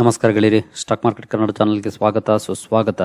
ನಮಸ್ಕಾರ ಗೆಳೆಯರಿ stock market Kannada ಚಾನಲ್ಗೆ ಸ್ವಾಗತ, ಸುಸ್ವಾಗತ.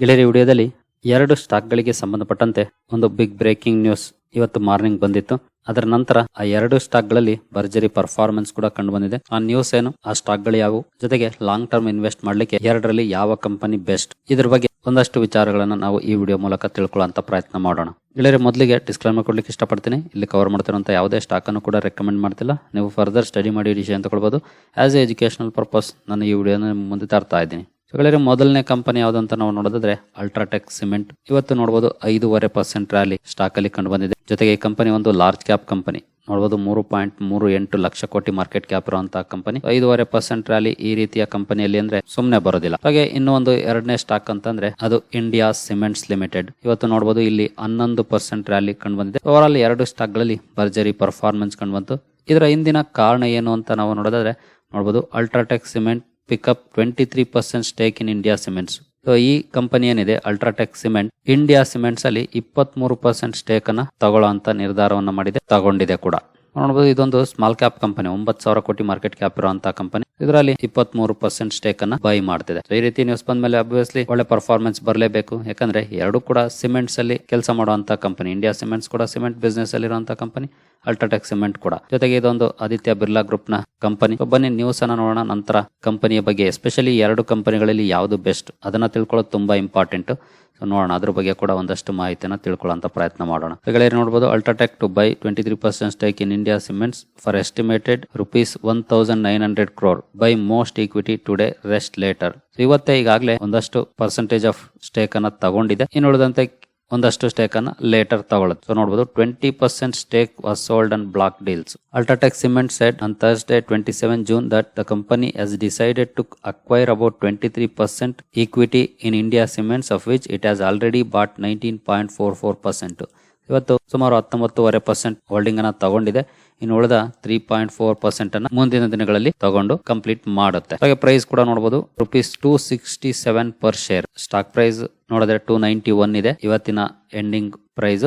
ಗೆಳೆಯರಿ ವಿಡಿಯೋದಲ್ಲಿ ಎರಡು ಸ್ಟಾಕ್ಗಳಿಗೆ ಸಂಬಂಧಪಟ್ಟಂತೆ ಒಂದು ಬಿಗ್ ಬ್ರೇಕಿಂಗ್ ನ್ಯೂಸ್ ಇವತ್ತು ಮಾರ್ನಿಂಗ್ ಬಂದಿತ್ತು. ಅದರ ನಂತರ ಆ ಎರಡು ಸ್ಟಾಕ್ಗಳಲ್ಲಿ ಭರ್ಜರಿ ಪರ್ಫಾರ್ಮೆನ್ಸ್ ಕೂಡ ಕಂಡು ಬಂದಿದೆ ಆ ನ್ಯೂಸ್ ಏನು? ಆ ಸ್ಟಾಕ್ಗಳು ಯಾವುವು? ಜೊತೆಗೆ ಲಾಂಗ್ ಟರ್ಮ್ ಇನ್ವೆಸ್ಟ್ ಮಾಡ್ಲಿಕ್ಕೆ ಎರಡರಲ್ಲಿ ಯಾವ ಕಂಪನಿ ಬೆಸ್ಟ್? ಇದ್ರ ಬಗ್ಗೆ ಒಂದಷ್ಟು ವಿಚಾರಗಳನ್ನು ನಾವು ಈ ವಿಡಿಯೋ ಮೂಲಕ ತಿಳ್ಕೊಳ್ಳೋಂಥ ಪ್ರಯತ್ನ ಮಾಡೋಣ. ಗೆಳೆಯರೆ ಮೊದಲಿಗೆ ಡಿಸ್ಕ್ಲೈಮರ್ ಕೊಡ್ಲಿಕ್ಕೆ ಇಷ್ಟಪಡ್ತೀನಿ. ಇಲ್ಲಿ ಕವರ್ ಮಾಡ್ತಿರುವಂಥ ಯಾವುದೇ ಸ್ಟಾಕನ್ನು ಕೂಡ ರೆಕಮೆಂಡ್ ಮಾಡ್ತಿಲ್ಲ. ನೀವು ಫರ್ದರ್ ಸ್ಟಡಿ ಮಾಡಿ ಡಿಸಿಷನ್ ತಗೊಳ್ಬೋದು. ಆ್ಯಸ್ ಎ ಎಜುಕೇಶನಲ್ ಪರ್ಪಸ್ ನಾನು ಈ ವಿಡಿಯೋನ ಮುಂದೆ ತರ್ತಾ ಇದ್ದೀನಿ. ಗೆಳೆಯರೆ ಮೊದಲನೇ ಕಂಪನಿ ಯಾವುದು ಅಂತ ನಾವು ನೋಡೋದಾದ್ರೆ ಅಲ್ಟ್ರಾಟೆಕ್ ಸಿಮೆಂಟ್ ಇವತ್ತು ನೋಡಬಹುದು ಐದೂವರೆ ಪರ್ಸೆಂಟ್ ರ್ಯಾಲಿ ಸ್ಟಾಕ್ ಅಲ್ಲಿ ಕಂಡು ಬಂದಿದೆ. ಜೊತೆಗೆ ಈ ಕಂಪನಿ ಒಂದು ಲಾರ್ಜ್ ಕ್ಯಾಪ್ ಕಂಪನಿ ನೋಡಬಹುದು ಮೂರು ಪಾಯಿಂಟ್ ಮೂರು ಎಂಟು ಲಕ್ಷ ಕೋಟಿ ಮಾರ್ಕೆಟ್ ಕ್ಯಾಪ್ ಇರುವಂತಹ ಕಂಪನಿ ಐದೂವರೆ ಪರ್ಸೆಂಟ್ ರ್ಯಾಲಿ ಈ ರೀತಿಯ ಕಂಪನಿಯಲ್ಲಿ ಅಂದ್ರೆ ಸುಮ್ಮನೆ ಬರೋದಿಲ್ಲ. ಹಾಗೆ ಇನ್ನೊಂದು ಎರಡನೇ ಸ್ಟಾಕ್ ಅಂತಂದ್ರೆ ಅದು ಇಂಡಿಯಾ ಸಿಮೆಂಟ್ಸ್ ಲಿಮಿಟೆಡ್ ಇವತ್ತು ನೋಡಬಹುದು ಇಲ್ಲಿ ಹನ್ನೊಂದು ಪರ್ಸೆಂಟ್ ರ್ಯಾಲಿ ಕಂಡು ಬಂದಿದೆ ಓವರ್ ಆಲ್ ಎರಡು ಸ್ಟಾಕ್ಗಳಲ್ಲಿ ಭರ್ಜರಿ ಪರ್ಫಾರ್ಮೆನ್ಸ್ ಕಂಡು ಬಂತು ಇದರ ಹಿಂದಿನ ಕಾರಣ ಏನು ಅಂತ ನಾವು ನೋಡೋದಾದ್ರೆ ನೋಡಬಹುದು UltraTech cement pickup twenty three percent stake in India cements ಈ ಕಂಪನಿ ಏನಿದೆ ಅಲ್ಟ್ರಾಟೆಕ್ ಸಿಮೆಂಟ್ ಇಂಡಿಯಾ ಸಿಮೆಂಟ್ಸ್ ಅಲ್ಲಿ ಇಪ್ಪತ್ಮೂರು ಪರ್ಸೆಂಟ್ ಸ್ಟೇಕ್ ಅನ್ನ ತಗೊಳ್ಳೋ ಅಂತ ನಿರ್ಧಾರವನ್ನು ಮಾಡಿದೆ, ತಗೊಂಡಿದೆ ಕೂಡ. ನೋಡಬಹುದು ಇದೊಂದು ಸ್ಮಾಲ್ ಕ್ಯಾಪ್ ಕಂಪನಿ ಒಂಬತ್ತು ಸಾವಿರ ಕೋಟಿ ಮಾರ್ಕೆಟ್ ಕ್ಯಾಪ್ ಇರುವಂತಹ ಕಂಪನಿ ಇದರಲ್ಲಿ ಇಪ್ಪತ್ತ್ ಮೂರು ಪರ್ಸೆಂಟ್ ಸ್ಟೇಕ್ ಅನ್ನ ಬೈ ಮಾಡ್ತಿದೆ. ಈ ರೀತಿ ನ್ಯೂಸ್ ಬಂದ ಮೇಲೆ ಅಬ್ವಿಯಸ್ಲಿ ಒಳ್ಳೆ ಪರ್ಫಾರ್ಮೆನ್ಸ್ ಬರಲೇಬೇಕು. ಯಾಕಂದ್ರೆ ಎರಡು ಕೂಡ ಸಿಮೆಂಟ್ಸ್ ಅಲ್ಲಿ ಕೆಲಸ ಮಾಡುವಂತ ಕಂಪನಿ ಇಂಡಿಯಾ ಸಿಮೆಂಟ್ಸ್ ಕೂಡ ಸಿಮೆಂಟ್ ಬಿಸ್ನೆಸ್ ಅಲ್ಲಿ ಇರುವಂತಹ ಕಂಪನಿ ಅಲ್ಟ್ರಾಟೆಕ್ ಸಿಮೆಂಟ್ ಕೂಡ. ಜೊತೆಗೆ ಇದೊಂದು ಆದಿತ್ಯ ಬಿರ್ಲಾ ಗ್ರೂಪ್ನ ಕಂಪನಿ ಬನ್ನಿ ನ್ಯೂಸ್ ಅನ್ನ ನೋಡೋಣ, ನಂತರ ಕಂಪನಿಯ ಬಗ್ಗೆ ಎಸ್ಪೆಷಲಿ ಎರಡು ಕಂಪನಿಗಳಲ್ಲಿ ಯಾವುದು ಬೆಸ್ಟ್ ಅದನ್ನ ತಿಳ್ಕೊಳ್ಳೋದು ತುಂಬಾ ಇಂಪಾರ್ಟೆಂಟ್ ನೋಡೋಣ, ಅದ್ರ ಬಗ್ಗೆ ಕೂಡ ಒಂದಷ್ಟು ಮಾಹಿತಿಯನ್ನು ತಿಳ್ಕೊಳ್ಳೋಂತ ಪ್ರಯತ್ನ ಮಾಡೋಣ. ನೋಡಬಹುದು UltraTech to buy twenty three percent stake in Cements for estimated rupees one thousand nine hundred crore buy most equity today rest later ಇವತ್ತೇ ಈಗಾಗಲೇ ಒಂದಷ್ಟು ಪರ್ಸೆಂಟೇಜ್ ಆಫ್ ಸ್ಟೇಕ್ ಅನ್ನ ತಗೊಂಡಿದೆ. ಇನ್ನು ಉಳಿದಂತೆ ಒಂದಷ್ಟು ಸ್ಟೇಕ್ ಅನ್ನ ಲೇಟರ್ ತಗೊಳ್ಳೋದು ಸೊ ನೋಡಬಹುದು twenty percent stake was sold and block deals UltraTech Cement said on Thursday twenty seven June that the company has decided to acquire about twenty three percent equity in India Cements of which it has already bought nineteen point four four percent ಇವತ್ತು ಸುಮಾರು ಹತ್ತೊಂಬತ್ತುವರೆ percent holding ಅನ್ನ ತಗೊಂಡಿದೆ. ಇನ್ನು ಉಳಿದ three point four percent ಅನ್ನ ಮುಂದಿನ ದಿನಗಳಲ್ಲಿ ತಗೊಂಡು ಕಂಪ್ಲೀಟ್ ಮಾಡುತ್ತೆ. ಹಾಗೆ ಪ್ರೈಸ್ ಕೂಡ ನೋಡಬಹುದು rupees two sixty seven per share stock price ನೋಡಿದ್ರೆ ಟೂ ನೈಂಟಿ ಒನ್ ಇದೆ. ಇವತ್ತಿನ ಎಂಡಿಂಗ್ ಪ್ರೈಸ್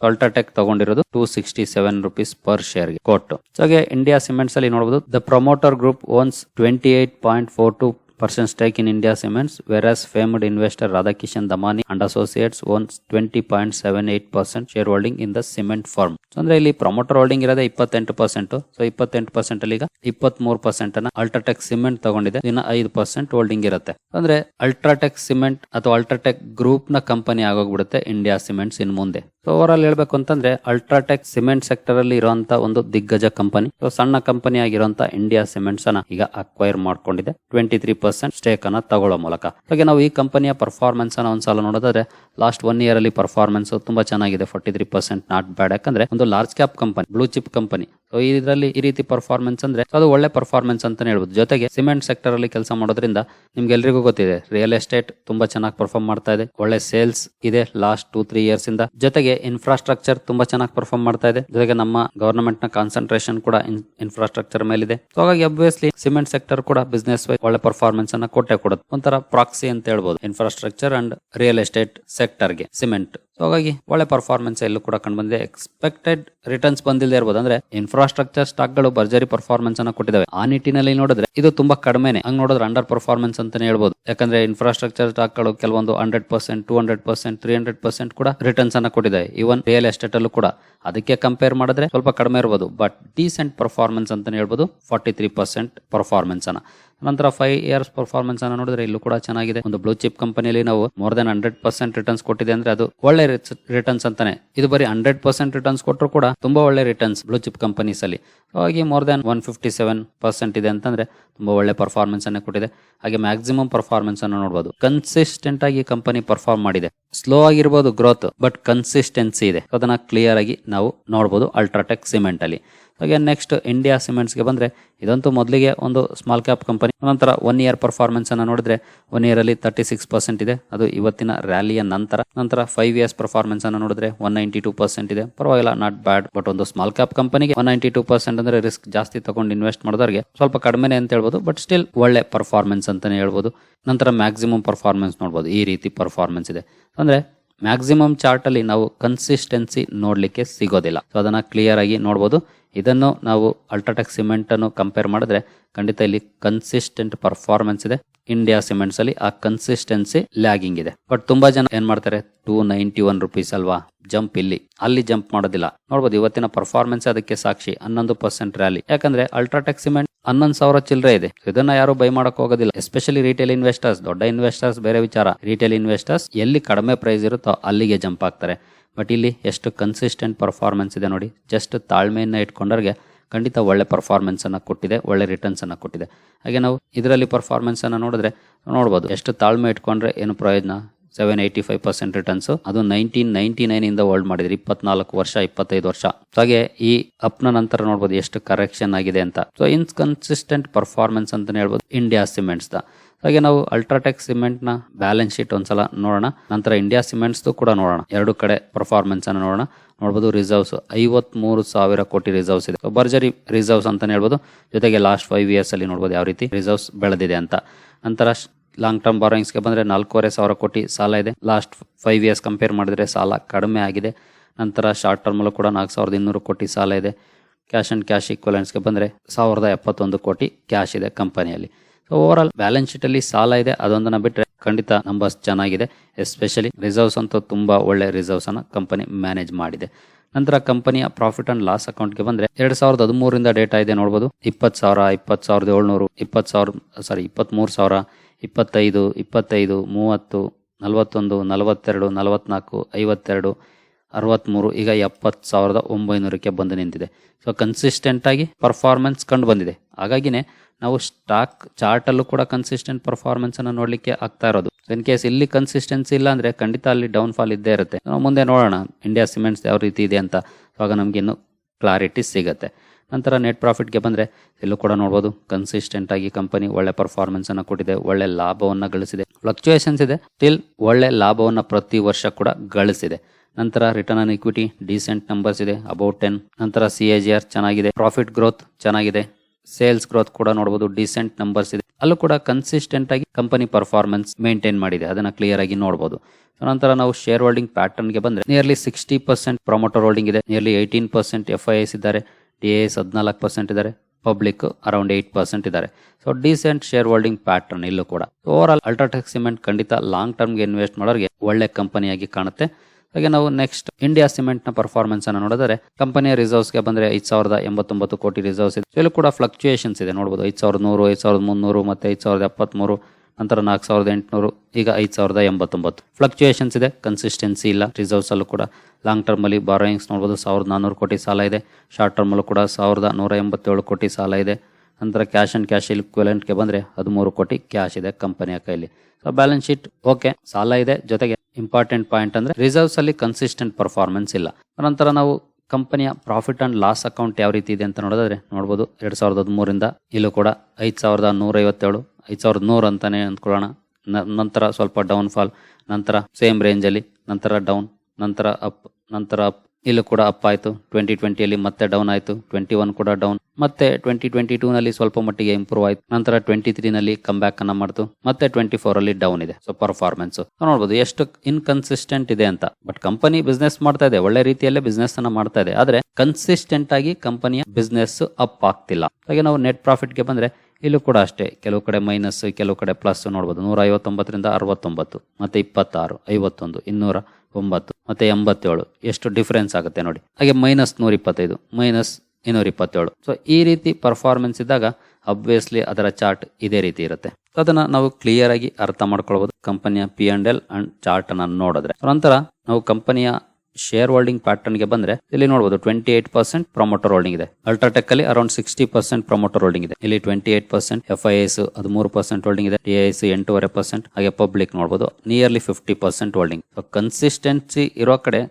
ಅಲ್ಟ್ರಾಟೆಕ್ ತಗೊಂಡಿರೋದು two sixty seven rupees per ಶೇರ್ಗೆ ಕೊಟ್ಟು. ಹಾಗೆ ಇಂಡಿಯಾ ಸಿಮೆಂಟ್ಸ್ ಅಲ್ಲಿ ನೋಡಬಹುದು the promoter group owns twenty eight point four two India Cements versus famed investor Radhakishan Damani and associates owns twenty point seven eight percent share holding in the cement firm ಅಂದ್ರೆ ಇಲ್ಲಿ promoter holding ಇರೋದೇ ಇಪ್ಪತ್ತೆಂಟು percent so ಇಪ್ಪತ್ತೆಂಟು percent ಅಲ್ಲಿ ಈಗ ಇಪ್ಪತ್ತ್ ಮೂರು percent ಅನ್ನ ಅಲ್ಟ್ರಾಟೆಕ್ ಸಿಮೆಂಟ್ ತಗೊಂಡಿದೆ. ಇನ್ನು ಐದು ಪರ್ಸೆಂಟ್ ಹೋಲ್ಡಿಂಗ್ ಇರುತ್ತೆ. ಅಂದ್ರೆ ಅಲ್ಟ್ರಾಟೆಕ್ ಸಿಮೆಂಟ್ ಅಥವಾ ಅಲ್ಟ್ರಾಟೆಕ್ ಗ್ರೂಪ್ನ ಕಂಪನಿ ಆಗೋಗ್ಬಿಡುತ್ತೆ ಇಂಡಿಯಾ ಸಿಮೆಂಟ್ಸ್ ಇನ್ ಮುಂದೆ. ಸೊ ಓವರ್ ಹೇಳ್ಬೇಕು ಅಂತಂದ್ರೆ ಅಲ್ಟ್ರಾಟೆಕ್ ಸಿಮೆಂಟ್ ಸೆಕ್ಟರ್ ಅಲ್ಲಿ ಇರುವಂತ ಒಂದು ದಿಗ್ಗಜ ಕಂಪನಿ ಸೊ ಸಣ್ಣ ಕಂಪನಿ ಆಗಿರುವಂತ ಇಂಡಿಯಾ ಸಿಮೆಂಟ್ಸ್ ಅನ್ನ ಈಗ ಅಕ್ವೈರ್ ಮಾಡ್ಕೊಂಡಿದೆ. ಟ್ವೆಂಟಿ ತ್ರೀ ಪರ್ಸೆಂಟ್ ಸ್ಟೇಕ್ ಅನ್ನ ತಗೊಳ್ಳೋ ಮೂಲಕ. ಹಾಗೆ ನಾವು ಈ ಕಂಪನಿಯ ಪರ್ಫಾರ್ಮೆನ್ಸ್ ಅನ್ನ ಒಂದ್ಸಲ ನೋಡೋದಾದ್ರೆ ಲಾಸ್ಟ್ ಒನ್ ಇಯರ್ ಅಲ್ಲಿ ಪರ್ಫಾರ್ಮೆನ್ಸ್ ತುಂಬಾ ಚೆನ್ನಾಗಿದೆ forty three percent not bad ಯಾಕಂದ್ರೆ ಒಂದು large cap company blue chip company so ಇದರಲ್ಲಿ ಈ ರೀತಿ ಪರ್ಫಾರ್ಮೆನ್ಸ್ ಅಂದ್ರೆ ಅದು ಒಳ್ಳೆ ಪರ್ಫಾರ್ಮೆನ್ಸ್ ಅಂತಾನೆ ಹೇಳ್ಬೋದು. ಜೊತೆಗೆ ಸಿಮೆಂಟ್ ಸೆಕ್ಟರ್ ಅಲ್ಲಿ ಕೆಲಸ ಮಾಡೋದ್ರಿಂದ ನಿಮ್ಗೆ ಎಲ್ರಿಗೂ ಗೊತ್ತಿದೆ ರಿಯಲ್ ಎಸ್ಟೇಟ್ ತುಂಬಾ ಚೆನ್ನಾಗಿ ಪರ್ಫಾರ್ಮ್ ಮಾಡ್ತಾ ಇದೆ, ಒಳ್ಳೆ ಸೇಲ್ಸ್ ಇದೆ ಲಾಸ್ಟ್ ಟೂ ತ್ರೀ ಇಯರ್ಸ್ ಇಂದ. ಜೊತೆಗೆ ಇನ್ಫ್ರಾಸ್ಟ್ರಕ್ಚರ್ ತುಂಬಾ ಚೆನ್ನಾಗಿ ಪರ್ಫಾರ್ಮ್ ಮಾಡ್ತಾ ಇದೆ. ಜೊತೆಗೆ ನಮ್ಮ ಗವರ್ನಮೆಂಟ್ನ ಕಾನ್ಸಂಟ್ರೇಷನ್ ಕೂಡ ಇನ್ಫ್ರಾಸ್ಟ್ರಕ್ಚರ್ ಮೇಲಿದೆ. ಸೊ ಹಾಗಾಗಿ ಅಬ್ವಿಯಸ್ಲಿ ಸಿಮೆಂಟ್ ಸೆಕ್ಟರ್ ಕೂಡ ಬಿಸ್ನೆಸ್ ಒಳ್ಳೆ ಪರ್ಫಾರ್ಮೆನ್ಸ್ ಅನ್ನ ಕೊಟ್ಟೆ ಕೊಡುತ್ತೆ. ಒಂಥರ ಪ್ರಾಕ್ಸಿ ಅಂತ ಹೇಳ್ಬೋದು. ಇನ್ಫ್ರಾಸ್ಟ್ರಕ್ಚರ್ ಅಂಡ್ ರಿಯಲ್ ಎಸ್ಟೇಟ್ ಸೆಕ್ಟರ್ಗೆ ಸಿಮೆಂಟ್ ಸೊ ಹಾಗಾಗಿ ಒಳ್ಳೆ ಪರ್ಫಾರ್ಮೆನ್ಸ್ ಎಲ್ಲೂ ಕೂಡ ಕಂಡು ಬಂದಿದೆ. ಎಕ್ಸ್ಪೆಕ್ಟೆಡ್ ರಿಟರ್ನ್ಸ್ ಬಂದಿಲ್ಲದೆ ಇರ್ಬೋದು. ಅಂದ್ರೆ ಇನ್ಫ್ರಾಸ್ಟ್ರಕ್ಚರ್ ಸ್ಟಾಕ್ಗಳು ಭರ್ಜರಿ ಪರ್ಫಾರ್ಮೆನ್ಸ್ ಅನ್ನ ಕೊಟ್ಟಿದ್ದಾವೆ. ಆ ನಿಟ್ಟಿನಲ್ಲಿ ನೋಡಿದ್ರೆ ಇದು ತುಂಬಾ ಕಡಿಮೆನೆ. ಹಂಗ್ ನೋಡಿದ್ರೆ ಅಂಡರ್ ಪರ್ಫಾರ್ಮೆನ್ಸ್ ಅಂತಾನೆ ಹೇಳ್ಬೋದು. ಯಾಕಂದ್ರೆ ಇನ್ಫ್ರಾಸ್ಟ್ರಕ್ಚರ್ ಸ್ಟಾಕ್ಗಳು ಕೆಲವೊಂದು hundred percent two hundred percent three hundred percent ಕೂಡ ರಿಟರ್ನ್ಸ್ ಅನ್ನ ಕೊಟ್ಟಿದ್ದಾವೆ. ಇವನ್ ರಿಯಲ್ ಎಸ್ಟೇಟ್ ಅಲ್ಲೂ ಕೂಡ. ಅದಕ್ಕೆ ಕಂಪೇರ್ ಮಾಡಿದ್ರೆ ಸ್ವಲ್ಪ ಕಡಿಮೆ ಇರ್ಬೋದು. ಬಟ್ ಡೀಸೆಂಟ್ ಪರ್ಫಾರ್ಮೆನ್ಸ್ ಅಂತಾನೆ ಹೇಳ್ಬೋದು. ಫಾರ್ಟಿ ತ್ರೀ ಪರ್ಸೆಂಟ್ ಪರ್ಫಾರ್ಮೆನ್ಸ್ ಅನ್ನ. ನಂತರ ಫೈವ್ ಇಯರ್ಸ್ ಪರ್ಫಾರ್ಮೆನ್ಸ್ ಅನ್ನ ನೋಡಿದ್ರೆ ಇಲ್ಲೂ ಕೂಡ ಚೆನ್ನಾಗಿದೆ. ಒಂದು ಬ್ಲೂ ಚಿಪ್ ಕಂಪನಿಯಲ್ಲಿ ನಾವು more than hundred percent returns ಕೊಟ್ಟಿದೆ ಅಂದ್ರೆ ಅದು ಒಳ್ಳೆ ರಿಟರ್ನ್ಸ್ ಅಂತಾನೆ. ಇದು ಬರೀ ಹಂಡ್ರೆಡ್ ಪರ್ಸೆಂಟ್ ರಿಟರ್ನ್ಸ್ ಕೊಟ್ಟರು ಕೂಡ ತುಂಬಾ ಒಳ್ಳೆ ರಿಟರ್ನ್ಸ್ ಬ್ಲೂ ಚಿಪ್ ಕಂಪನೀಸ್ ಅಲ್ಲಿ. ಹಾಗೆ more than one fifty seven percent ಇದೆ ಅಂತಂದ್ರೆ ತುಂಬಾ ಒಳ್ಳೆ ಪರ್ಫಾರ್ಮೆನ್ಸ್ ಅನ್ನು ಕೊಟ್ಟಿದೆ. ಹಾಗೆ ಮ್ಯಾಕ್ಸಿಮಮ್ ಪರ್ಫಾರ್ಮೆನ್ಸ್ ಅನ್ನು ನೋಡಬಹುದು ಕನ್ಸಿಸ್ಟೆಂಟ್ ಆಗಿ ಕಂಪನಿ ಪರ್ಫಾರ್ಮ್ ಮಾಡಿದೆ. ಸ್ಲೋ ಆಗಿರ್ಬೋದು ಗ್ರೋತ್ ಬಟ್ ಕನ್ಸಿಸ್ಟೆನ್ಸಿ ಇದೆ. ಅದನ್ನ ಕ್ಲಿಯರ್ ಆಗಿ ನಾವು ನೋಡಬಹುದು ಅಲ್ಟ್ರಾಟೆಕ್ ಸಿಮೆಂಟ್ ಅಲ್ಲಿ. ಹಾಗೆ ನೆಕ್ಸ್ಟ್ ಇಂಡಿಯಾ ಸಿಮೆಂಟ್ಸ್ಗೆ ಬಂದರೆ, ಇದಂತೂ ಮೊದಲಿಗೆ ಒಂದು ಸ್ಮಾಲ್ ಕ್ಯಾಪ್ ಕಂಪನಿ ನಂತರ ಒನ್ ಇಯರ್ ಪರ್ಫಾರ್ಮೆನ್ಸ್ ಅನ್ನು ನೋಡಿದ್ರೆ ಒನ್ ಇಯರ್ ಅಲ್ಲಿ ತರ್ಟಿ ಸಿಕ್ಸ್ ಪರ್ಸೆಂಟ್ ಇದೆ. ಅದು ಇವತ್ತಿನ ರ್ಯಾಲಿಯ ನಂತರ. ನಂತರ ಫೈವ್ ಇಯರ್ಸ್ ಪರ್ಫಾರ್ಮೆನ್ಸ್ ಅನ್ನು ನೋಡಿದ್ರೆ ಒನ್ ನೈಂಟಿ ಟೂ ಪರ್ಸೆಂಟ್ ಇದೆ. ಪರವಾಗಿಲ್ಲ ನಾಟ್ ಬ್ಯಾಡ್ ಬಟ್ ಒಂದು ಸ್ಮಾಲ್ ಕ್ಯಾಪ್ ಕಂಪನಿಗೆ ಒನ್ ನೈಂಟಿ ಟೂ ಪರ್ಸೆಂಟ್ ಅಂದ್ರೆ ರಿಸ್ಕ್ ಜಾಸ್ತಿ ತಗೊಂಡು ಇನ್ವೆಸ್ಟ್ ಮಾಡಿದವರಿಗೆ ಸ್ವಲ್ಪ ಕಡಿಮೆನೆ ಅಂತ ಹೇಳ್ಬೋದು ಬಟ್ ಸ್ಟಿಲ್ ಒಳ್ಳೆ ಪರ್ಫಾರ್ಮೆನ್ಸ್ ಅಂತಾನೆ ಹೇಳ್ಬೋದು. ನಂತರ ಮ್ಯಾಕ್ಸಿಮಮ್ ಪರ್ಫಾರ್ಮೆನ್ಸ್ ನೋಡ್ಬೋದು, ಈ ರೀತಿ ಪರ್ಫಾರ್ಮೆನ್ಸ್ ಇದೆ. ಅಂದ್ರೆ ಮ್ಯಾಕ್ಸಿಮಮ್ ಚಾರ್ಟ್ ಅಲ್ಲಿ ನಾವು ಕನ್ಸಿಸ್ಟೆನ್ಸಿ ನೋಡ್ಲಿಕ್ಕೆ ಸಿಗೋದಿಲ್ಲ. ಸೊ ಅದನ್ನ ಕ್ಲಿಯರ್ ಆಗಿ ನೋಡಬಹುದು ಇದನ್ನು ನಾವು ಅಲ್ಟ್ರಾಟೆಕ್ ಸಿಮೆಂಟ್ ಅನ್ನು ಕಂಪೇರ್ ಮಾಡಿದ್ರೆ ಖಂಡಿತ ಇಲ್ಲಿ ಕನ್ಸಿಸ್ಟೆಂಟ್ ಪರ್ಫಾರ್ಮೆನ್ಸ್ ಇದೆ. ಇಂಡಿಯಾ ಸಿಮೆಂಟ್ಸ್ ಅಲ್ಲಿ ಆ ಕನ್ಸಿಸ್ಟೆನ್ಸಿ ಲ್ಯಾಗಿಂಗ್ ಇದೆ. ಬಟ್ ತುಂಬಾ ಜನ ಏನ್ ಮಾಡ್ತಾರೆ? ಟೂ ನೈಂಟಿ ಒನ್ ರುಪೀಸ್ ಅಲ್ವಾ? ಜಂಪ್ ಇಲ್ಲಿ. ಅಲ್ಲಿ ಜಂಪ್ ಮಾಡೋದಿಲ್ಲ. ನೋಡ್ಬೋದು, ಇವತ್ತಿನ ಪರ್ಫಾರ್ಮೆನ್ಸ್ ಅದಕ್ಕೆ ಸಾಕ್ಷಿ. ಹನ್ನೊಂದು ಪರ್ಸೆಂಟ್ ರ್ಯಾಲಿ ಯಾಕಂದ್ರೆ ಅಲ್ಟ್ರಾಟೆಕ್ ಸಿಮೆಂಟ್ ಹನ್ನೊಂದು ಸಾವಿರ ಚಿಲ್ಲರೆ ಇದೆ. ಇದನ್ನ ಯಾರು ಬೈ ಮಾಡಕ್ ಹೋಗೋದಿಲ್ಲ. ಎಸ್ಪೆಷಲಿ ರಿಟೇಲ್ ಇನ್ವೆಸ್ಟರ್ಸ್ ದೊಡ್ಡ ಇನ್ವೆಸ್ಟರ್ಸ್ ಬೇರೆ ವಿಚಾರ. ರಿಟೇಲ್ ಇನ್ವೆಸ್ಟರ್ಸ್ ಎಲ್ಲಿ ಕಡಿಮೆ ಪ್ರೈಸ್ ಇರುತ್ತೋ ಅಲ್ಲಿಗೆ ಜಂಪ್ ಆಗ್ತಾರೆ. ಬಟ್ ಇಲ್ಲಿ ಎಷ್ಟು ಕನ್ಸಿಸ್ಟೆಂಟ್ ಪರ್ಫಾರ್ಮೆನ್ಸ್ ಇದೆ ನೋಡಿ. ಜಸ್ಟ್ ತಾಳ್ಮೆಯನ್ನ ಇಟ್ಕೊಂಡವ್ರಿಗೆ ಖಂಡಿತ ಒಳ್ಳೆ ಪರ್ಫಾರ್ಮೆನ್ಸ್ ಅನ್ನ ಕೊಟ್ಟಿದೆ, ಒಳ್ಳೆ ರಿಟರ್ನ್ಸ್ ಅನ್ನ ಕೊಟ್ಟಿದೆ. ಹಾಗೆ ನಾವು ಇದರಲ್ಲಿ ಪರ್ಫಾರ್ಮೆನ್ಸ್ ಅನ್ನ ನೋಡಿದ್ರೆ ನೋಡ್ಬೋದು. ಎಷ್ಟು ತಾಳ್ಮೆ ಇಟ್ಕೊಂಡ್ರೆ ಏನು ಪ್ರಯೋಜನ? Seven eighty five percent returns ಅದು ನೈನ್ಟೀನ್ ನೈನ್ಟಿ ನೈನ್ ಇಂದ ಹೋಲ್ಡ್ ಮಾಡಿದ್ರಿ, ಇಪ್ಪತ್ನಾಲ್ಕು ವರ್ಷ, ಇಪ್ಪತ್ತೈದು ವರ್ಷ. ಹಾಗೆ ಈ ಅಪ್ನ ನಂತರ ನೋಡ್ಬೋದು ಎಷ್ಟು ಕರೆಕ್ಷನ್ ಆಗಿದೆ ಅಂತ. ಸೊ ಇನ್ಕನ್ಸಿಸ್ಟೆಂಟ್ ಪರ್ಫಾರ್ಮೆನ್ಸ್ ಅಂತಾನೆ ಹೇಳ್ಬೋದು ಇಂಡಿಯಾ ಸಿಮೆಂಟ್ಸ್ ದ. ಹಾಗೆ ನಾವು ಅಲ್ಟ್ರಾಟೆಕ್ ಸಿಮೆಂಟ್ನ ಬ್ಯಾಲೆನ್ಸ್ ಶೀಟ್ ಒಂದ್ಸಲ ನೋಡೋಣ. ನಂತರ ಇಂಡಿಯಾ ಸಿಮೆಂಟ್ಸ್ ಕೂಡ ನೋಡೋಣ. ಎರಡು ಕಡೆ ಪರ್ಫಾರ್ಮೆನ್ಸ್ ಅನ್ನು ನೋಡೋಣ. ನೋಡ್ಬೋದು ರಿಸರ್ವ್ಸ್ ಐವತ್ ಮೂರು ಸಾವಿರ ಕೋಟಿ ರಿಸರ್ವ್ಸ್ ಇದೆ. ಬರ್ಜರಿ ರಿಸರ್ವ್ಸ್ ಅಂತಾನೆ ಹೇಳ್ಬೋದು. ಜೊತೆಗೆ ಲಾಸ್ಟ್ ಫೈವ್ ಇಯರ್ಸ್ ಅಲ್ಲಿ ನೋಡ್ಬೋದು ಯಾವ ರೀತಿ ರಿಸರ್ವ್ಸ್ ಬೆಳೆದಿದೆ ಅಂತ. ನಂತರ ಲಾಂಗ್ ಟರ್ಮ್ ಬಾರೋಯಿಂಗ್ಸ್ಗೆ ಬಂದರೆ ನಾಲ್ಕೂವರೆ ಸಾವಿರ ಕೋಟಿ ಸಾಲ ಇದೆ. ಲಾಸ್ಟ್ ಫೈವ್ ಇಯರ್ಸ್ ಕಂಪೇರ್ ಮಾಡಿದರೆ ಸಾಲ ಕಡಿಮೆ ಆಗಿದೆ. ನಂತರ ಶಾರ್ಟ್ ಟರ್ಮಲ್ಲೂ ಕೂಡ ನಾಲ್ಕು ಸಾವಿರದ ಇನ್ನೂರು ಕೋಟಿ ಸಾಲ ಇದೆ. ಕ್ಯಾಶ್ ಆ್ಯಂಡ್ ಕ್ಯಾಶ್ ಈಕ್ವಲೆಂಟ್ಸ್ಗೆ ಬಂದರೆ ಸಾವಿರದ ಎಪ್ಪತ್ತೊಂದು ಕೋಟಿ ಕ್ಯಾಶ್ ಇದೆ ಕಂಪನಿಯಲ್ಲಿ. ಸೊ ಓವರ್ ಆಲ್ ಬ್ಯಾಲೆನ್ಸ್ ಶೀಟಲ್ಲಿ ಸಾಲ ಇದೆ. ಅದೊಂದನ್ನು ಬಿಟ್ಟರೆ ಖಂಡಿತ ನಂಬರ್ಸ್ ಚೆನ್ನಾಗಿದೆ. ಎಸ್ಪೆಷಲಿ ರಿಸರ್ವ್ಸ್ ಅಂತೂ ತುಂಬ ಒಳ್ಳೆ ರಿಸರ್ವ್ಸನ್ನು ಕಂಪನಿ ಮ್ಯಾನೇಜ್ ಮಾಡಿದೆ. ನಂತರ ಕಂಪನಿಯ ಪ್ರಾಫಿಟ್ ಅಂಡ್ ಲಾಸ್ ಅಕೌಂಟ್ಗೆ ಬಂದರೆ ಎರಡು ಸಾವಿರದ ಹದಿಮೂರಿಂದ ಡೇಟಾ ಇದೆ ನೋಡ್ಬೋದು. ಇಪ್ಪತ್ತು ಸಾವಿರ, ಇಪ್ಪತ್ತು ಸಾವಿರದ ಏಳ್ನೂರು, ಇಪ್ಪತ್ತು ಸಾವಿರ ಸಾರಿ ಇಪ್ಪತ್ತ್ಮೂರು ಸಾವಿರ ಇಪ್ಪತ್ತೈದು ಇಪ್ಪತ್ತೈದು, ಮೂವತ್ತು, ನಲವತ್ತೊಂದು, ನಲವತ್ತೆರಡು, ನಲವತ್ನಾಲ್ಕು, ಐವತ್ತೆರಡು ಅರವತ್ತ್ಮೂರು ಈಗ ಎಪ್ಪತ್ತು ಸಾವಿರದ ಒಂಬೈನೂರಕ್ಕೆ ಬಂದು ನಿಂತಿದೆ. ಸೊ ಕನ್ಸಿಸ್ಟೆಂಟಾಗಿ ಪರ್ಫಾರ್ಮೆನ್ಸ್ ಕಂಡು ಬಂದಿದೆ. ಹಾಗಾಗಿನೇ ನಾವು ಸ್ಟಾಕ್ ಚಾರ್ಟಲ್ಲೂ ಕೂಡ ಕನ್ಸಿಸ್ಟೆಂಟ್ ಪರ್ಫಾರ್ಮೆನ್ಸನ್ನು ನೋಡ್ಲಿಕ್ಕೆ ಆಗ್ತಾ ಇರೋದು. ಇನ್ ಕೇಸ್ ಇಲ್ಲಿ ಕನ್ಸಿಸ್ಟೆನ್ಸಿ ಇಲ್ಲ ಅಂದರೆ ಖಂಡಿತ ಅಲ್ಲಿ ಡೌನ್ ಫಾಲ್ ಇದ್ದೇ ಇರುತ್ತೆ. ನಾವು ಮುಂದೆ ನೋಡೋಣ ಇಂಡಿಯಾ ಸಿಮೆಂಟ್ಸ್ ಯಾವ ರೀತಿ ಇದೆ ಅಂತ. ಆಗ ನಮಗಿನ್ನೂ ಕ್ಲಾರಿಟಿ ಸಿಗುತ್ತೆ. ನಂತರ ನೆಟ್ ಪ್ರಾಫಿಟ್ಗೆ ಬಂದರೆ ಇಲ್ಲೂ ಕೂಡ ನೋಡ್ಬೋದು. ಕನ್ಸಿಸ್ಟೆಂಟ್ ಆಗಿ ಕಂಪನಿ ಒಳ್ಳೆ ಪರ್ಫಾರ್ಮೆನ್ಸ್ ಅನ್ನು ಕೊಟ್ಟಿದೆ, ಒಳ್ಳೆ ಲಾಭವನ್ನು ಗಳಿಸಿದೆ. ಫ್ಲಕ್ಚುಯೇಷನ್ಸ್ ಇದೆ ಸ್ಟಿಲ್ ಒಳ್ಳೆ ಲಾಭವನ್ನು ಪ್ರತಿ ವರ್ಷ ಕೂಡ ಗಳಿಸಿದೆ. ನಂತರ return on equity decent numbers ಇದೆ ಅಬೌಟ್ ಟೆನ್ ನಂತರ ಸಿ ಎ ಜಿ ಆರ್ ಚೆನ್ನಾಗಿದೆ ಪ್ರಾಫಿಟ್ ಗ್ರೋತ್ ಚೆನ್ನಾಗಿದೆ ಸೇಲ್ಸ್ ಗ್ರೋತ್ ಕೂಡ ನೋಡಬಹುದು ಡಿಸೆಂಟ್ ನಂಬರ್ಸ್ ಇದೆ. ಅಲ್ಲೂ ಕೂಡ ಕನ್ಸಿಸ್ಟೆಂಟ್ ಆಗಿ ಕಂಪನಿ ಪರ್ಫಾರ್ಮೆನ್ಸ್ ಮೇಂಟೈನ್ ಮಾಡಿದೆ, ಅದನ್ನ ಕ್ಲಿಯರ್ ಆಗಿ ನೋಡಬಹುದು ನಂತರ ನಾವು ಶೇರ್ ಹೋಲ್ಡಿಂಗ್ ಪ್ಯಾಟರ್ನ್ಗೆ ಬಂದರೆ nearly sixty percent promoter holding ಇದೆ nearly eighteen percent F I S ಇದ್ದಾರೆ. ಡಿ ಎಸ್ ಹದಿನಾಲ್ಕು ಪರ್ಸೆಂಟ್ ಇದ್ದಾರೆ ಪಬ್ಲಿಕ್ ಅರೌಂಡ್ ಏಟ್ ಪರ್ಸೆಂಟ್ ಇದ್ದಾರೆ so decent share holding pattern ಇಲ್ಲೂ ಕೂಡ. ಓವರ್ ಆಲ್ ಅಲ್ಟ್ರಾಟೆಕ್ ಸಿಮೆಂಟ್ ಖಂಡಿತ ಲಾಂಗ್ ಟರ್ಮ್ಗೆ ಇನ್ವೆಸ್ಟ್ ಮಾಡೋರಿಗೆ ಒಳ್ಳೆ ಕಂಪನಿಯಾಗಿ ಕಾಣುತ್ತೆ. ಹಾಗೆ ನಾವು ನೆಕ್ಸ್ಟ್ ಇಂಡಿಯಾ ಸಿಮೆಂಟ್ನ ಪರ್ಫಾರ್ಮೆನ್ಸ್ ಅನ್ನು ನೋಡಿದರೆ ಕಂಪನಿಯ ರಿಸರ್ವ್ಸ್ಗೆ ಬಂದ್ರೆ ಐದ್ ಸಾವಿರದ ಎಂಬತ್ತೊಂಬತ್ತು ಕೋಟಿ ರಿಸರ್ವ್ಸ್ ಇದೆ. ಇಲ್ಲೂ ಕೂಡ ಫ್ಲಕ್ಚುಯೇಷನ್ಸ್ ಇದೆ. ನೋಡಬಹುದು ಐದ್ ಸಾವಿರದ ನೂರು, ಐದ್ ಸಾವಿರದ ಮುನ್ನೂರು, ಮತ್ತೆ ಐದ್ ಸಾವಿರದ ಎಪ್ಪತ್ಮೂರು ನಂತರ ನಾಲ್ಕು ಸಾವಿರದ ಎಂಟುನೂರು, ಈಗ ಐದು ಸಾವಿರದ ಎಂಬತ್ತೊಂಬತ್ತು. ಫ್ಲಕ್ಚುಯೇಷನ್ಸ್ ಇದೆ ಕನ್ಸಿಸ್ಟೆನ್ಸಿ ಇಲ್ಲ ರಿಸರ್ವ್ಸ್ ಅಲ್ಲೂ ಕೂಡ. ಲಾಂಗ್ ಟರ್ಮ್ ಅಲ್ಲಿ ಬಾರೋಯಿಂಗ್ಸ್ ನೋಡಬಹುದು ಸಾವಿರದ ನಾನ್ನೂರು ಕೋಟಿ ಸಾಲ ಇದೆ. ಶಾರ್ಟ್ ಟರ್ಮ್ ಅಲ್ಲೂ ಕೂಡ ಸಾವಿರದ ನೂರ ಎಂಬತ್ತೇಳು ಕೋಟಿ ಸಾಲ ಇದೆ. ನಂತರ ಕ್ಯಾಶ್ ಅಂಡ್ ಕ್ಯಾಶ್ಗೆ ಬಂದರೆ ಹದಿಮೂರು ಕೋಟಿ ಕ್ಯಾಶ್ ಇದೆ ಕಂಪನಿಯ ಕೈಲಿ. ಸೊ ಬ್ಯಾಲೆನ್ಸ್ ಶೀಟ್ ಓಕೆ ಸಾಲ ಇದೆ, ಜೊತೆಗೆ ಇಂಪಾರ್ಟೆಂಟ್ ಪಾಯಿಂಟ್ ಅಂದರೆ ರಿಸರ್ವ್ಸ್ ಅಲ್ಲಿ ಕನ್ಸಿಸ್ಟೆಂಟ್ ಪರ್ಫಾರ್ಮೆನ್ಸ್ ಇಲ್ಲ. ನಂತರ ನಾವು ಕಂಪನಿಯ ಪ್ರಾಫಿಟ್ ಅಂಡ್ ಲಾಸ್ ಅಕೌಂಟ್ ಯಾವ ರೀತಿ ಇದೆ ಅಂತ ನೋಡಿದ್ರೆ ನೋಡ್ಬೋದು. ಎರಡು ಸಾವಿರದ ಹದಿಮೂರಿಂದ ಇಲ್ಲೂ ಕೂಡ ಐದ್ ಸಾವಿರದ ನೂರ ಐವತ್ತೇಳು ಐದ್ ಸಾವಿರದ ನೂರು ಅಂತಾನೆ ಅಂದ್ಕೊಳ್ಳೋಣ. ನಂತರ ಸ್ವಲ್ಪ ಡೌನ್ ಫಾಲ್ ನಂತರ ಸೇಮ್ ರೇಂಜ್ ಅಲ್ಲಿ, ನಂತರ ಡೌನ್ ನಂತರ ಅಪ್ ನಂತರ ಅಪ್ ಇಲ್ಲೂ ಕೂಡ ಅಪ್ ಆಯಿತು. ಟ್ವೆಂಟಿ ಟ್ವೆಂಟಿಯಲ್ಲಿ ಮತ್ತೆ ಡೌನ್ ಆಯಿತು. ಟ್ವೆಂಟಿ ಒನ್ ಕೂಡ ಡೌನ್ ಮತ್ತೆ ಟ್ವೆಂಟಿ ಟ್ವೆಂಟಿ ಟೂ ನಲ್ಲಿ ಸ್ವಲ್ಪ ಮಟ್ಟಿಗೆ ಇಂಪ್ರೂವ್ ಆಯಿತು. ನಂತರ ಟ್ವೆಂಟಿ ತ್ರೀ ನಲ್ಲಿ ಕಮ್ ಬ್ಯಾಕ್ ಅನ್ನ ಮಾಡ್ತು. ಮತ್ತೆ ಟ್ವೆಂಟಿ ಫೋರ್ ಅಲ್ಲಿ ಡೌನ್ ಇದೆ. ಸೊ ಪರ್ಫಾರ್ಮೆನ್ಸ್ ನೋಡ್ಬೋದು ಎಷ್ಟು ಇನ್ಕನ್ಸಿಸ್ಟೆಂಟ್ ಇದೆ ಅಂತ. ಬಟ್ ಕಂಪನಿ ಬಿಸ್ನೆಸ್ ಮಾಡ್ತಾ ಇದೆ. ಒಳ್ಳೆ ರೀತಿಯಲ್ಲೇ ಬಿಸ್ನೆಸ್ ಅನ್ನ ಮಾಡ್ತಾ ಇದೆ. ಆದ್ರೆ ಕನ್ಸಿಸ್ಟೆಂಟ್ ಆಗಿ ಕಂಪನಿಯ ಬಿಸ್ನೆಸ್ ಅಪ್ ಆಗ್ತಿಲ್ಲ. ಹಾಗೆ ನಾವು ನೆಟ್ ಪ್ರಾಫಿಟ್ಗೆ ಬಂದ್ರೆ ಇಲ್ಲೂ ಕೂಡ ಅಷ್ಟೇ. ಕೆಲವು ಕಡೆ ಮೈನಸ್ ಕೆಲವು ಕಡೆ ಪ್ಲಸ್ ನೋಡಬಹುದು ನೂರ ಐವತ್ತೊಂಬತ್ತರಿಂದ ಅರವತ್ತೊಂಬತ್ತು. ಮತ್ತೆ ಇಪ್ಪತ್ತಾರು, ಐವತ್ತೊಂದು, ಇನ್ನೂರ ಒಂಬತ್ತು ಮತ್ತೆ ಎಂಬತ್ತೇಳು. ಎಷ್ಟು ಡಿಫರೆನ್ಸ್ ಆಗುತ್ತೆ ನೋಡಿ. ಹಾಗೆ ಮೈನಸ್ ನೂರ ಇಪ್ಪತ್ತೈದು ಮೈನಸ್ ಇನ್ನೂರ ಇಪ್ಪತ್ತೇಳು ಸೊ ಈ ರೀತಿ ಪರ್ಫಾರ್ಮೆನ್ಸ್ ಇದ್ದಾಗ ಅಬ್ವಿಯಸ್ಲಿ ಅದರ ಚಾರ್ಟ್ ಇದೇ ರೀತಿ ಇರುತ್ತೆ. ಅದನ್ನ ನಾವು ಕ್ಲಿಯರ್ ಆಗಿ ಅರ್ಥ ಮಾಡ್ಕೊಳ್ಬಹುದು ಕಂಪನಿಯ P and L and chart ಅನ್ನ ನೋಡಿದ್ರೆ. ನಂತರ ನಾವು ಕಂಪನಿಯ ಶೇರ್ ಹೋಲ್ಡಿಂಗ್ ಪ್ಯಾಟರ್ನ್ಗೆ ಬಂದ್ರೆ, ಇಲ್ಲಿ ನೋಡಬಹುದು twenty eight percent promoter holding ಇದೆ. ಅಲ್ಟ್ರಾಟೆಕ್ ಅಲ್ಲಿ around sixty percent promoter holding ಇದೆ. ಇಲ್ಲಿ twenty eight percent F I S ಮೂರು ಪರ್ಸೆಂಟ್ ಹೋಲ್ಡಿಂಗ್ ಇದೆ. ಡಿ ಎಸ್ ಎಂಟೂವರೆ ಪರ್ಸೆಂಟ್ ಹಾಗೆ ಪಬ್ಲಿಕ್ ನೋಡಬಹುದು nearly fifty percent holding consistency ಇರೋ ಕಡೆ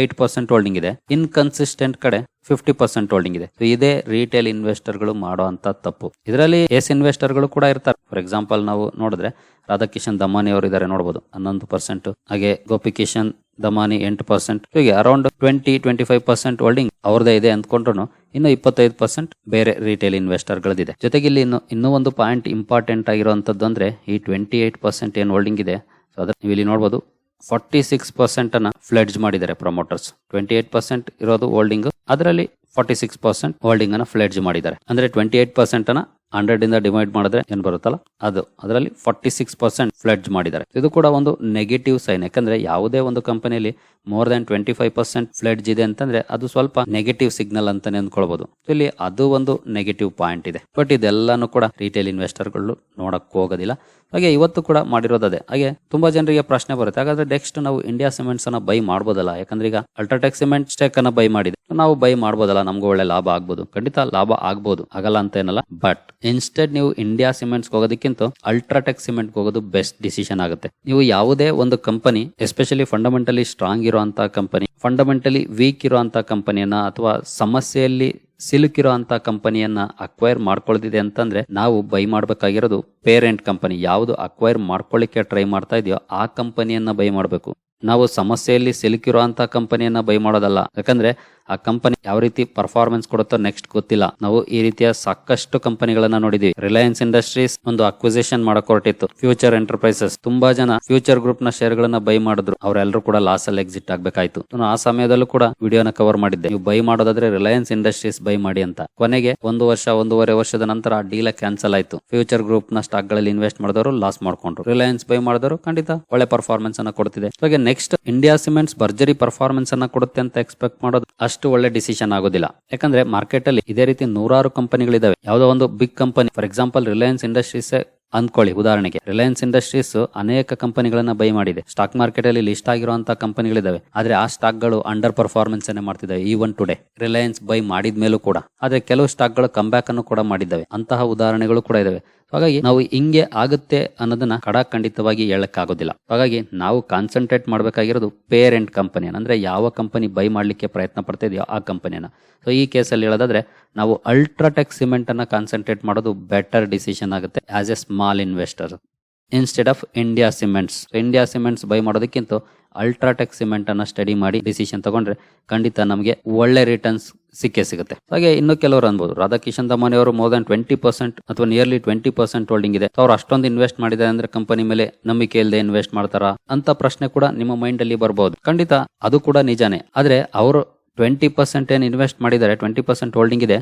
ಏಟ್ ಪರ್ಸೆಂಟ್ ಹೋಲ್ಡಿಂಗ್ ಇದೆ. ಇನ್ಕನ್ಸಿಸ್ಟೆಂಟ್ ಕಡೆ ಫಿಫ್ಟಿ ಪರ್ಸೆಂಟ್ ಹೋಲ್ಡಿಂಗ್ ಇದೆ. ಇದೇ ರಿಟೇಲ್ ಇನ್ವೆಸ್ಟರ್ಗಳು ಮಾಡುವಂತ ತಪ್ಪು. ಇದರಲ್ಲಿ ಎಸ್ ಇನ್ವೆಸ್ಟರ್ಗಳು ಕೂಡ ಇರ್ತಾರೆ. ಫಾರ್ ಎಕ್ಸಾಂಪಲ್ ನಾವು ನೋಡಿದ್ರೆ ರಾಧಾಕಿಶನ್ ದಮಾನಿ ಅವರು ಇದ್ದಾರೆ ನೋಡಬಹುದು ಹನ್ನೊಂದು ಪರ್ಸೆಂಟ್ ಹಾಗೆ ಗೋಪಿಕಿಶನ್ ದಮಾನಿ ಎಂಟು ಪರ್ಸೆಂಟ್ ಹೀಗೆ around twenty twenty five percent holding ಅವ್ರದೇ ಇದೆ ಅಂದ್ಕೊಂಡ್ರು ಇನ್ನು ಇಪ್ಪತ್ತೈದು ಪರ್ಸೆಂಟ್ ಬೇರೆ ರಿಟೇಲ್ ಇನ್ವೆಸ್ಟರ್ ಗಳದಿದೆ ಜೊತೆಗೆ ಇಲ್ಲಿ ಇನ್ನು, ಇನ್ನೂ ಒಂದು ಪಾಯಿಂಟ್ ಇಂಪಾರ್ಟೆಂಟ್ ಆಗಿರುವಂತದ್ದು ಅಂದ್ರೆ ಈ ಟ್ವೆಂಟಿ ಏಟ್ ಪರ್ಸೆಂಟ್ ಏನ್ ಹೋಲ್ಡಿಂಗ್ ಇದೆ? ಸೊ ಅದ್ರ ನೀವು ಇಲ್ಲಿ ನೋಡಬಹುದು ಫಾರ್ಟಿ ಸಿಕ್ಸ್ ಪರ್ಸೆಂಟ್ ಅನ್ನ ಫ್ಲೆಡ್ಜ್ ಮಾಡಿದ್ದಾರೆ ಪ್ರಮೋಟರ್ಸ್ ಟ್ವೆಂಟಿ ಏಟ್ ಪರ್ಸೆಂಟ್ ಇರೋದು ಹೋಲ್ಡಿಂಗ್ ಅದರಲ್ಲಿ ಫಾರ್ಟಿ ಸಿಕ್ಸ್ ಪರ್ಸೆಂಟ್ ಹೋಲ್ಡಿಂಗ್ ಅನ್ನ ಫ್ಲೆಡ್ಜ್ ಮಾಡಿದ್ದಾರೆ. ಅಂದ್ರೆ ಟ್ವೆಂಟಿ ಏಟ್ ಪರ್ಸೆಂಟ್ ಅನ್ನ ಹಂಡ್ರೆಡ್ ಇಂದ ಡಿವೈಡ್ ಮಾಡಿದ್ರೆ ಏನ್ ಬರುತ್ತಲ್ಲ? ಅದು. ಅದರಲ್ಲಿ ಫಾರ್ಟಿ ಸಿಕ್ಸ್ ಪರ್ಸೆಂಟ್ ಫ್ಲೆಡ್ಜ್ ಮಾಡಿದ್ದಾರೆ. ಇದು ಕೂಡ ಒಂದು ನೆಗೆಟಿವ್ ಸೈನ್ ಯಾಕಂದ್ರೆ ಯಾವುದೇ ಒಂದು ಕಂಪನಿಯಲ್ಲಿ more than twenty five percent pledge ಇದೆ ಅಂತಂದ್ರೆ ಅದು ಸ್ವಲ್ಪ ನೆಗೆಟಿವ್ ಸಿಗ್ನಲ್ ಅಂತಾನೆ ಅಂದ್ಕೊಳ್ಬಹುದು ಇಲ್ಲಿ ಅದು ಒಂದು ನೆಗೆಟಿವ್ ಪಾಯಿಂಟ್ ಇದೆ. ಬಟ್ ಇದೆಲ್ಲಾನು ಕೂಡ ರಿಟೇಲ್ ಇನ್ವೆಸ್ಟರ್ಗಳು ನೋಡಕ್ ಹೋಗೋದಿಲ್ಲ. ಹಾಗೆ ಇವತ್ತು ಕೂಡ ಮಾಡಿರೋದು ಅದೇ. ಹಾಗೆ ತುಂಬಾ ಜನರಿಗೆ ಪ್ರಶ್ನೆ ಬರುತ್ತೆ. ಹಾಗಾದ್ರೆ ನೆಕ್ಸ್ಟ್ ನಾವು ಇಂಡಿಯಾ ಸಿಮೆಂಟ್ಸ್ ಅನ್ನ ಬೈ ಮಾಡಬಹುದಲ್ಲ ಯಾಕಂದ್ರೆ ಈಗ ಅಲ್ಟ್ರಾಟೆಕ್ ಸಿಮೆಂಟ್ ಸ್ಟೇಕ್ ಅನ್ನ ಬೈ ಮಾಡಿದೆ. ನಾವು ಬೈ ಮಾಡ್ಬೋದಲ್ಲ, ನಮ್ಗೂ ಒಳ್ಳೆ ಲಾಭ ಆಗ್ಬೋದು. ಖಂಡಿತ ಲಾಭ ಆಗ್ಬೋದು. ಆಗಲ್ಲ ಅಂತ ಏನಲ್ಲ ಬಟ್ ಇನ್ಸ್ಟೆಡ್ ನೀವು ಇಂಡಿಯಾ ಸಿಮೆಂಟ್ಸ್ ಹೋಗೋದಕ್ಕಿಂತ ಅಲ್ಟ್ರಾಟೆಕ್ ಸಿಮೆಂಟ್ ಹೋಗೋದು ಬೆಸ್ಟ್ ಡಿಸಿಷನ್ ಆಗುತ್ತೆ. ನೀವು ಯಾವುದೇ ಒಂದು ಕಂಪನಿ ಎಸ್ಪೆಷಲಿ ಫಂಡಮೆಂಟಲಿ ಸ್ಟ್ರಾಂಗ್ ಇರುವಂತಹ ಕಂಪನಿ ಫಂಡಮೆಂಟಲಿ ವೀಕ್ ಇರುವಂತ ಕಂಪನಿಯನ್ನ ಅಥವಾ ಸಮಸ್ಯೆಯಲ್ಲಿ ಸಿಲುಕಿರೋ ಅಂತ ಕಂಪನಿಯನ್ನ ಅಕ್ವೈರ್ ಮಾಡ್ಕೊಳ್ತಿದೆ ಅಂತಂದ್ರೆ ನಾವು ಬೈ ಮಾಡ್ಬೇಕಾಗಿರೋದು ಪೇರೆಂಟ್ ಕಂಪನಿ ಯಾವುದು ಅಕ್ವೈರ್ ಮಾಡ್ಕೊಳ್ಳಿಕ್ಕೆ ಟ್ರೈ ಮಾಡ್ತಾ ಇದೆಯೋ ಆ ಕಂಪನಿಯನ್ನ ಬೈ ಮಾಡಬೇಕು. ನಾವು ಸಮಸ್ಯೆಯಲ್ಲಿ ಸಿಲುಕಿರೋ ಅಂತ ಕಂಪನಿಯನ್ನ ಬೈ ಮಾಡೋದಲ್ಲ. ಯಾಕಂದ್ರೆ ಆ ಕಂಪನಿ ಯಾವ ರೀತಿ ಪರ್ಫಾರ್ಮೆನ್ಸ್ ಕೊಡುತ್ತೋ ನೆಕ್ಸ್ಟ್ ಗೊತ್ತಿಲ್ಲ. ನಾವು ಈ ರೀತಿಯ ಸಾಕಷ್ಟು ಕಂಪನಿಗಳನ್ನ ನೋಡಿದ್ವಿ. ರಿಲಯನ್ಸ್ ಇಂಡಸ್ಟ್ರೀಸ್ ಒಂದು ಅಕ್ವಿಸಿಷನ್ ಮಾಡಕೊರಟಿತ್ತು ಫ್ಯೂಚರ್ ಎಂಟರ್ಪ್ರೈಸಸ್ ತುಂಬಾ ಜನ ಫ್ಯೂಚರ್ ಗ್ರೂಪ್ನ ಶೇರ್ ಗಳನ್ನ ಬೈ ಮಾಡಿದ್ರು. ಅವರೆಲ್ಲರೂ ಕೂಡ ಲಾಸ್ ಅಲ್ಲಿ ಎಕ್ಸಿಟ್ ಆಗ್ಬೇಕಾಯ್ತು. ಆ ಸಮಯದಲ್ಲೂ ಕೂಡ ವಿಡಿಯೋನ ಕವರ್ ಮಾಡಿದ್ದೆ. ನೀವು ಬೈ ಮಾಡೋದಾದ್ರೆ ರಿಲಯನ್ಸ್ ಇಂಡಸ್ಟ್ರೀಸ್ ಬೈ ಮಾಡಿ ಅಂತ. ಕೊನೆಗೆ ಒಂದು ವರ್ಷ, ಒಂದೂವರೆ ವರ್ಷದ ನಂತರ ಆ ಡೀಲ್ ಕ್ಯಾನ್ಸಲ್ ಆಯ್ತು. ಫ್ಯೂಚರ್ ಗ್ರೂಪ್ನ ಸ್ಟಾಕ್ಗಳಲ್ಲಿ ಇನ್ವೆಸ್ಟ್ ಮಾಡಿದವರು ಲಾಸ್ ಮಾಡ್ಕೊಂಡ್ರು. ರಿಲಯನ್ಸ್ ಬೈ ಮಾಡಿದವರು ಖಂಡಿತ ಒಳ್ಳೆ ಪರ್ಫಾರ್ಮೆನ್ಸ್ ಅನ್ನ ಕೊಡ್ತಿದೆ. ಹಾಗೆ ನೆಕ್ಸ್ಟ್ ಇಂಡಿಯಾ ಸಿಮೆಂಟ್ಸ್ ಭರ್ಜರಿ ಪರ್ಫಾರ್ಮೆನ್ಸ್ ಅನ್ನ ಕೊಡುತ್ತೆ ಅಂತ ಎಕ್ಸ್ಪೆಕ್ಟ್ ಮಾಡೋದು ಅಷ್ಟು ಒಳ್ಳೆ ಡಿಸಿಷನ್ ಆಗೋದಿಲ್ಲ. ಯಾಕಂದ್ರೆ ಮಾರ್ಕೆಟ್ ಅಲ್ಲಿ ಇದೇ ರೀತಿ ನೂರಾರು ಕಂಪನಿಗಳಿದಾವೆ ಯಾವುದೋ ಒಂದು big company for example Reliance Industries ಅಂದ್ಕೊಳ್ಳಿ. ಉದಾಹರಣೆಗೆ, ರಿಲಯನ್ಸ್ ಇಂಡಸ್ಟ್ರೀಸ್ ಅನೇಕ ಕಂಪನಿಗಳನ್ನ ಬೈ ಮಾಡಿದೆ. ಸ್ಟಾಕ್ ಮಾರ್ಕೆಟ್ ಅಲ್ಲಿ ಲಿಸ್ಟ್ ಆಗಿರುವಂತಹ ಕಂಪನಿಗಳಿದಾವೆ. ಆದ್ರೆ ಆ ಸ್ಟಾಕ್ಗಳು ಅಂಡರ್ ಪರ್ಫಾರ್ಮೆನ್ಸ್ ಅನ್ನೇ ಮಾಡ್ತಿದ್ದಾವೆ ಈವನ್ ಟುಡೇ. ರಿಲಯನ್ಸ್ ಬೈ ಮಾಡಿದ್ಮೇಲೂ ಕೂಡ. ಆದ್ರೆ ಕೆಲವು ಸ್ಟಾಕ್ಗಳು ಕಂಬ್ಯಾಕ್ ಅನ್ನು ಕೂಡ ಮಾಡಿದ್ದಾವೆ. ಅಂತಹ ಉದಾಹರಣೆಗಳು ಕೂಡ ಇದಾವೆ. ಹಾಗಾಗಿ ನಾವು ಹಿಂಗೆ ಆಗುತ್ತೆ ಅನ್ನೋದನ್ನ ಕಡಾಖಂಡಿತವಾಗಿ ಹೇಳಕ್ಕಾಗೋದಿಲ್ಲ. ಹಾಗಾಗಿ ನಾವು ಕಾನ್ಸಂಟ್ರೇಟ್ ಮಾಡಬೇಕಾಗಿರೋದು ಪೇರೆಂಟ್ ಕಂಪನಿಯನ್ನು ಅಂದ್ರೆ ಯಾವ ಕಂಪನಿ ಬೈ ಮಾಡ್ಲಿಕ್ಕೆ ಪ್ರಯತ್ನ ಪಡ್ತಾ ಇದೆಯೋ ಆ ಕಂಪನಿಯನ್ನ ಸೊ ಈ ಕೇಸಲ್ಲಿ ಹೇಳೋದಾದ್ರೆ, ನಾವು ಅಲ್ಟ್ರಾಟೆಕ್ ಸಿಮೆಂಟ್ ಅನ್ನ ಕಾನ್ಸಂಟ್ರೇಟ್ ಮಾಡೋದು ಬೆಟರ್ ಡಿಸಿಷನ್ ಆಗುತ್ತೆ as a small investor instead of India Cements India Cements buy ಮಾಡೋದಕ್ಕಿಂತ ಅಲ್ಟ್ರಾಟೆಕ್ ಸಿಮೆಂಟ್ ಅನ್ನ ಸ್ಟಡಿ ಮಾಡಿ ಡಿಸಿಷನ್ ತಗೊಂಡ್ರೆ ಖಂಡಿತ ನಮಗೆ ಒಳ್ಳೆ ರಿಟರ್ನ್ಸ್ ಸಿಕ್ಕೇ ಸಿಗುತ್ತೆ. ಹಾಗೆ ಇನ್ನು ಕೆಲವರು ಅನ್ಬೋದು. ರಾಧಾಕಿಶನ್ ದಮಾನಿ ಅವರು ಮೋರ್ ದನ್ ಟ್ವೆಂಟಿ ಪರ್ಸೆಂಟ್ ಅಥವಾ ನಿಯರ್ಲಿ ಟ್ವೆಂಟಿ ಪರ್ಸೆಂಟ್ ಹೋಲ್ಡಿಂಗ್ ಇದೆ. ಅವ್ರು ಅಷ್ಟೊಂದು ಇನ್ವೆಸ್ಟ್ ಮಾಡಿದ್ದಾರೆ ಅಂದ್ರೆ ಕಂಪನಿ ಮೇಲೆ ನಂಬಿಕೆ ಇಲ್ಲದೆ ಇನ್ವೆಸ್ಟ್ ಮಾಡ್ತಾರಾ? ಅಂತ ಪ್ರಶ್ನೆ ಕೂಡ ನಿಮ್ಮ ಮೈಂಡ್ ಅಲ್ಲಿ ಬರಬಹುದು ಖಂಡಿತ ಅದು ಕೂಡ ನಿಜಾನೇ. ಆದ್ರೆ ಅವರು ಟ್ವೆಂಟಿ ಪರ್ಸೆಂಟ್ ಏನು ಇನ್ವೆಸ್ಟ್ ಮಾಡಿದ್ದಾರೆ ಟ್ವೆಂಟಿ ಪರ್ಸೆಂಟ್ ಹೋಲ್ಡಿಂಗ್ ಇದೆ,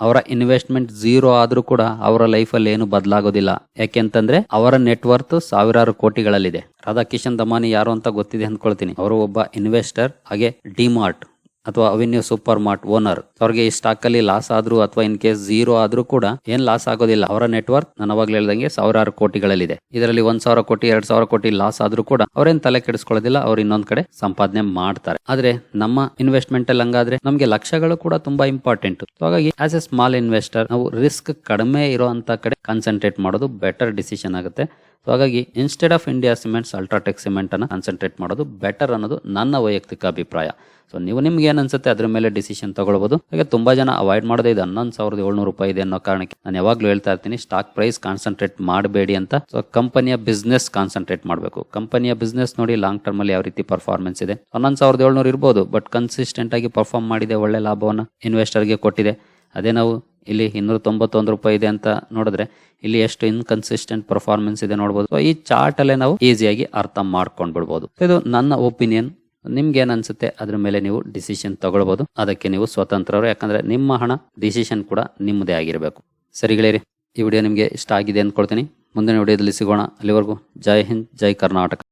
ಅವರ ಇನ್ವೆಸ್ಟ್ಮೆಂಟ್ ಝೀರೋ ಆದರೂ ಕೂಡ ಅವರ ಲೈಫಲ್ಲಿ ಏನು ಬದಲಾಗೋದಿಲ್ಲ. ಯಾಕೆಂತಂದ್ರೆ ಅವರ ನೆಟ್ವರ್ತ್ ಸಾವಿರಾರು ಕೋಟಿಗಳಲ್ಲಿದೆ. ರಾಧಾಕಿಶನ್ ದಮಾನಿ ಯಾರು ಅಂತ ಗೊತ್ತಿದೆ ಅಂದ್ಕೊಳ್ತೀನಿ. ಅವರು ಒಬ್ಬ ಇನ್ವೆಸ್ಟರ್ ಹಾಗೆ ಡಿಮಾರ್ಟ್ ಅಥವಾ ಅವೆನ್ಯೂ ಸೂಪರ್ ಮಾರ್ಟ್ ಓನರ್ ಅವ್ರಿಗೆ ಈ ಸ್ಟಾಕ್ ಅಲ್ಲಿ ಲಾಸ್ ಆದ್ರೂ ಅಥವಾ ಇನ್ ಕೇಸ್ ಜೀರೋ ಆದ್ರೂ ಕೂಡ ಏನ್ ಲಾಸ್ ಆಗೋದಿಲ್ಲ. ಅವರ ನೆಟ್ವರ್ಕ್ ನಾನು ಅವಾಗ್ಲೇ ಹೇಳ್ದಂಗೆ ಸಾವಿರಾರು ಕೋಟಿಗಳಲ್ಲಿದೆ. ಇದರಲ್ಲಿ ಒಂದ್ ಸಾವಿರ ಕೋಟಿ, ಎರಡ್ ಸಾವಿರ ಕೋಟಿ ಲಾಸ್ ಆದ್ರೂ ಕೂಡ ಅವ್ರೇನ್ ತಲೆ ಕೆಡಿಸ್ಕೊಳ್ಳೋದಿಲ್ಲ, ಅವ್ರು ಇನ್ನೊಂದ್ ಕಡೆ ಸಂಪಾದನೆ ಮಾಡ್ತಾರೆ. ಆದ್ರೆ ನಮ್ಮ ಇನ್ವೆಸ್ಟ್ಮೆಂಟ್ ಅಲ್ಲಿ ಹಂಗಾದ್ರೆ ನಮಗೆ ಲಕ್ಷಗಳು ಕೂಡ ತುಂಬಾ ಇಂಪಾರ್ಟೆಂಟ್ ಹಾಗಾಗಿ ಆಸ್ ಎ ಸ್ಮಾಲ್ ಇನ್ವೆಸ್ಟರ್ ನಾವು ರಿಸ್ಕ್ ಕಡಿಮೆ ಇರುವಂತ ಕಡೆ ಕಾನ್ಸಂಟ್ರೇಟ್ ಮಾಡೋದು ಬೆಟರ್ ಡಿಸಿಷನ್ ಆಗುತ್ತೆ. ಸೊ ಹಾಗಾಗಿ instead of India cements UltraTech ಸಿಮೆಂಟನ್ನು concentrate ಮಾಡೋದು ಬೆಟರ್ ಅನ್ನೋದು ನನ್ನ ವೈಯಕ್ತಿಕ ಅಭಿಪ್ರಾಯ. ಸೊ ನೀವು ನಿಮ್ಗೆ ಏನು ಅನ್ಸುತ್ತೆ ಅದ್ರ ಮೇಲೆ ಡಿಸಿಷನ್ ತಗೊಳ್ಬೋದು. ಹಾಗೆ ತುಂಬಾ ಜನ ಅವಾಯ್ಡ್ ಮಾಡೋದೇ ಇದು. ಹನ್ನೊಂದು ಸಾವಿರದ ಏಳ್ನೂರು ರೂಪಾಯಿ ಇದೆ ಅನ್ನೋ ಕಾರಣಕ್ಕೆ ನಾನು ಯಾವಾಗಲೂ ಹೇಳ್ತಾ ಇರ್ತೀನಿ ಸ್ಟಾಕ್ ಪ್ರೈಸ್ ಕಾನ್ಸಂಟ್ರೇಟ್ ಮಾಡಬೇಡಿ ಅಂತ. ಸೊ ಕಂಪನಿಯ ಬಿಸ್ನೆಸ್ ಕಾನ್ಸಂಟ್ರೇಟ್ ಮಾಡಬೇಕು. ಕಂಪನಿಯ ಬಿಸ್ನೆಸ್ ನೋಡಿ ಲಾಂಗ್ ಟರ್ಮ್ ಅಲ್ಲಿ ಯಾವ ರೀತಿ ಪರ್ಫಾರ್ಮೆನ್ಸ್ ಇದೆ. ಹನ್ನೊಂದು ಸಾವಿರದ ಏಳ್ನೂರು ಇರ್ಬೋದು ಬಟ್ ಕನ್ಸಿಸ್ಟೆಂಟ್ ಆಗಿ ಪರ್ಫಾರ್ಮ್ ಮಾಡಿದೆ ಒಳ್ಳೆ ಲಾಭವನ್ನು ಇನ್ವೆಸ್ಟರ್ಗೆ ಕೊಟ್ಟಿದೆ. ಅದೇ ನಾವು ಇಲ್ಲಿ ಇನ್ನೂರ ತೊಂಬತ್ತೊಂದು ರೂಪಾಯಿ ಇದೆ ಅಂತ ನೋಡಿದ್ರೆ ಇಲ್ಲಿ ಎಷ್ಟು ಇನ್ಕನ್ಸಿಸ್ಟೆಂಟ್ ಪರ್ಫಾರ್ಮೆನ್ಸ್ ಇದೆ ನೋಡಬಹುದು ಸೊ ಈ ಚಾರ್ಟ್ ಅಲ್ಲೇ ನಾವು ಈಸಿಯಾಗಿ ಅರ್ಥ ಮಾಡ್ಕೊಂಡ್ ಬಿಡ್ಬೋದು ಇದು ನನ್ನ ಒಪಿನಿಯನ್ ನಿಮ್ಗೆ ಏನ್ ಅನ್ಸುತ್ತೆ? ಅದ್ರ ಮೇಲೆ ನೀವು ಡಿಸಿಷನ್ ತಗೊಳ್ಬಹುದು ಅದಕ್ಕೆ ನೀವು ಸ್ವತಂತ್ರರು. ಯಾಕಂದ್ರೆ ನಿಮ್ಮ ಹಣ ಡಿಸಿಷನ್ ಕೂಡ ನಿಮ್ಮದೇ ಆಗಿರಬೇಕು. ಸರಿಗಳಿರಿ ಈ ವಿಡಿಯೋ ನಿಮಗೆ ಇಷ್ಟ ಆಗಿದೆ ಅಂದ್ಕೊಳ್ತೀನಿ. ಮುಂದಿನ ವಿಡಿಯೋದಲ್ಲಿ ಸಿಗೋಣ. ಅಲ್ಲಿವರೆಗೂ ಜೈ ಹಿಂದ್, ಜೈ ಕರ್ನಾಟಕ.